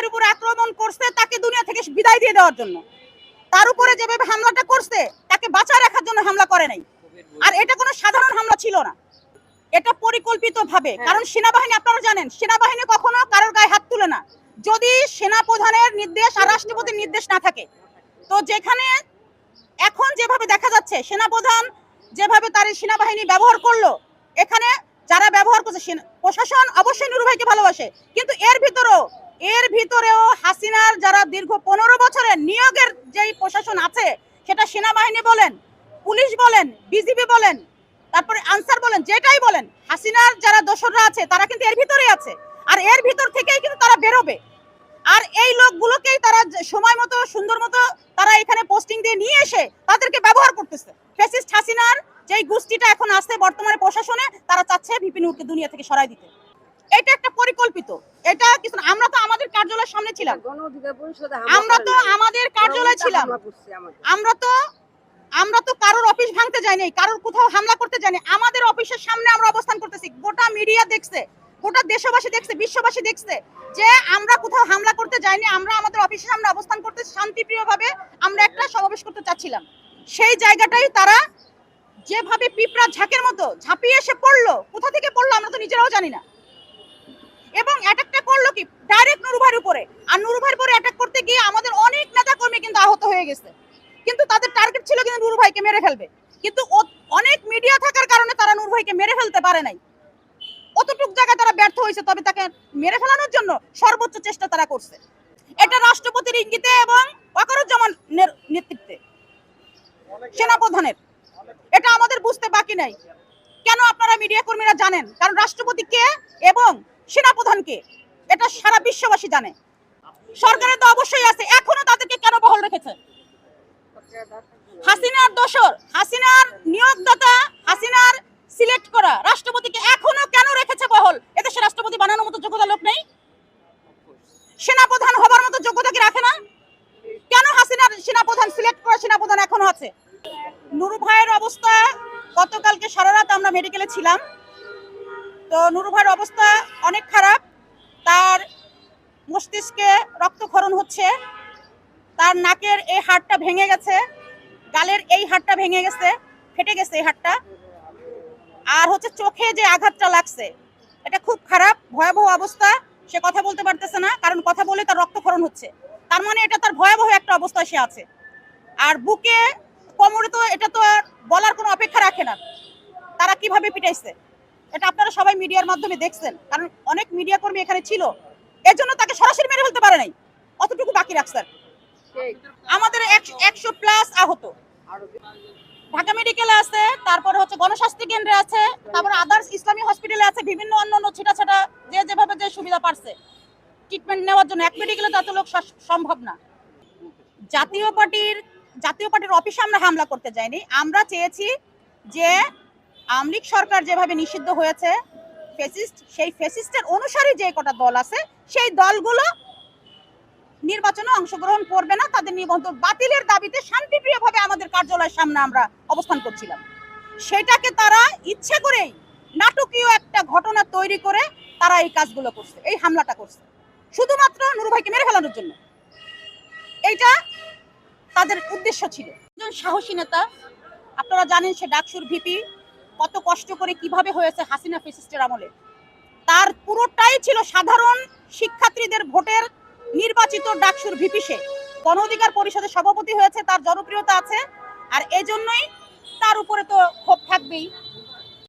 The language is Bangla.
নুরুভাইয়ের উপরে আক্রমণ করছে তাকে দুনিয়া থেকে বিদায় দিয়ে দেওয়ার জন্য। তার উপরে যেভাবে হামলাটা করছে তাকে বাঁচায় রাখার জন্য হামলা করে নাই। আর এটা কোনো সাধারণ হামলা ছিল না। এটা পরিকল্পিত ভাবে কারণ সেনাবাহিনী আপনারা জানেন সেনাবাহিনী কখনো কারোর গায়ে হাত তুলে না। যদি সেনা প্রধানের নির্দেশ আর রাষ্ট্রপতির নির্দেশ না থাকে তো যেখানে এখন যেভাবে দেখা যাচ্ছে সেনাপ্রধান যেভাবে তার সেনাবাহিনী ব্যবহার করল এখানে যারা ব্যবহার করছে প্রশাসন অবশ্যই নুরু ভাইকে ভালোবাসে কিন্তু এর ভিতরেও এর ভিতরেও হাসিনার যারা দীর্ঘ পনেরো বছরের নিয়োগের যেই প্রশাসন আছে, সেটা সেনাবাহিনী বলেন, পুলিশ বলেন, বিজিবি বলেন, তারপরে আনসার বলেন, যেটাই বলেন, হাসিনার যারা দোসররা আছে, তারা কিন্তু এর ভিতরেই আছে। আর এর ভিতর থেকেই কিন্তু তারা বেরোবে। আর এই লোকগুলোকেই তারা সময় মতো, সুন্দর মতো তারা এখানে পোস্টিং দিয়ে নিয়ে এসে তাদেরকে ব্যবহার করতেছে। ফেসিস্ট হাসিনার যেই গোষ্ঠীটা এখন আছে বর্তমানে প্রশাসনে, তারা চাচ্ছে ভিপি নুরকে দুনিয়া থেকে সরাই দিতে। এটা একটা পরিকল্পিত। এটা কিছু। আমরা তো আমাদের কার্যালয়ের সামনে ছিলাম। আমরা তো আমাদের কার্যালয়ে ছিলাম। আমরা তো আমরা তো কারোর অফিস ভাঙতে যাইনি কারোর কোথাও হামলা করতে যাইনি। আমাদের অফিসের সামনে আমরা অবস্থান করতেছি। গোটা মিডিয়া দেখছে গোটা দেশবাসী দেখছে বিশ্ববাসী দেখছে যে আমরা কোথাও হামলা করতে যাইনি আমরা আমাদের অফিসের সামনে অবস্থান করতে শান্তিপ্রিয় ভাবে আমরা একটা সমাবেশ করতে চাচ্ছিলাম। সেই জায়গাটাই তারা যেভাবে পিঁপড়া ঝাঁকের মতো ঝাঁপিয়ে এসে পড়ল কোথা থেকে পড়ল আমরা তো নিজেরাও জানি না। এবং অ্যাটাকটা করল কি? ডাইরেক্ট নুরুভাইয়ের উপরে। আর নুরুভাইয়ের উপরে অ্যাটাক করতে গিয়ে আমাদের অনেক নেতা কর্মী কিন্তু আহত হয়ে গেছে। কিন্তু তাদের টার্গেট ছিল কিন্তু নুরু ভাইকে মেরে ফেলবে। কিন্তু অনেক মিডিয়া থাকার কারণে তারা নুরু ভাইকে মেরে ফেলতে পারে নাই। অতটুক জায়গায় তারা ব্যর্থ হয়েছে, তবে তাকে মেরে ফেলানোর জন্য সর্বোচ্চ চেষ্টা তারা করছে। এটা রাষ্ট্রপতির ইঙ্গিতে এবং ওয়াকারুজ্জামান নের নেতৃত্বে। সেনাপ্রধানের। এটা আমাদের বুঝতে বাকি নাই। কেন আপনারা মিডিয়া কর্মীরা জানেন? কারণ রাষ্ট্রপতি কে এবং সেনাপ্রধান কে এটা সারা বিশ্ববাসী জানে। সরকারের তো অবশ্যই আছে। এখনও তাদেরকে কেন বহল রেখেছে? হাসিনার দোসর হাসিনার নিয়োগদাতা, হাসিনার সিলেক্ট করা রাষ্ট্রপতিকে এখনও কেন রেখেছে বহল? এদেশে রাষ্ট্রপতি বানানোর মতো যোগ্যতা লোক নেই। সেনাপ্রধান হবার মতো যোগ্যতা কি রাখে না? কেন হাসিনার সেনাপ্রধান সিলেক্ট করা সেনাপ্রধান এখনও আছে? নুরু ভাইয়ের অবস্থা, গতকালকে সারা রাত আমরা মেডিকেলে ছিলাম। তো নুরু ভাইয়ের অবস্থা অনেক খারাপ। তার মস্তিষ্কে রক্তক্ষরণ হচ্ছে। তার নাকের এই হাড়টা ভেঙে গেছে। গালের এই হাড়টা ভেঙে গেছে, ফেটে গেছে এই হাড়টা। আর হচ্ছে চোখে যে আঘাতটা লাগছে, এটা খুব খারাপ, ভয়াবহ অবস্থা। সে কথা বলতে পারতেছে না, কারণ কথা বলে তার রক্তক্ষরণ হচ্ছে। তার মানে এটা তার ভয়াবহ একটা অবস্থা সে আছে। আর বুকে কোমরে তো এটা তো আর বলার কোনো অপেক্ষা রাখে না। তারা কীভাবে পিটাইছে? এটা আপনারা সবাই মিডিয়ার মাধ্যমে দেখছেন কারণ অনেক মিডিয়া কর্মী এখানে ছিল। এর জন্য তাকে সরাসরি মেরে ফেলতে পারে নাই। অতটুকু বাকি রাখছেন। আমাদের একশো প্লাস আহত। ঢাকা মেডিকেলে আছে তারপরে হচ্ছে গণস্বাস্থ্য কেন্দ্রে আছে তারপরে আদার্স ইসলামী হসপিটালে আছে বিভিন্ন অন্য অন্য ছিটা ছাটা যে যেভাবে যে সুবিধা পারছে। ট্রিটমেন্ট নেওয়ার জন্য এক মেডিকেলে তো এত লোক সম্ভব না। জাতীয় পার্টির জাতীয় পার্টির অফিসে আমরা হামলা করতে যাইনি। আমরা চেয়েছি যে আমলিক সরকার যেভাবে নিষিদ্ধ হয়েছে ফেসিস্ট সেই ফেসিস্টের অনুসারী যে কটা দল আছে, সেই দলগুলো নির্বাচনে অংশগ্রহণ করবে না। তাদের নিবন্ধন বাতিলের দাবিতে শান্তিপ্রিয়ভাবে আমাদের কার্যালয়ের সামনে আমরা অবস্থান করছিলাম। সেটাকে তারা ইচ্ছে করেই নাটকীয় একটা ঘটনা তৈরি করে তারা এই কাজগুলো করছে, এই হামলাটা করছে। শুধুমাত্র নুরু ভাইকে মেরে ফেলানোর জন্য। এইটা তাদের উদ্দেশ্য ছিল। একজন সাহসী নেতা, আপনারা জানেন সে ডাকসুর ভিপি কত কষ্ট করে কীভাবে হয়েছে হাসিনা ফেসিস্টের আমলে। তার পুরোটাই ছিল সাধারণ শিক্ষার্থীদের ভোটের নির্বাচিত ডাকসুর ভিপিসে। গণ অধিকার পরিষদের সভাপতি হয়েছে, তার জনপ্রিয়তা আছে, আর এজন্যই তার উপরে তো ক্ষোভ থাকবেই।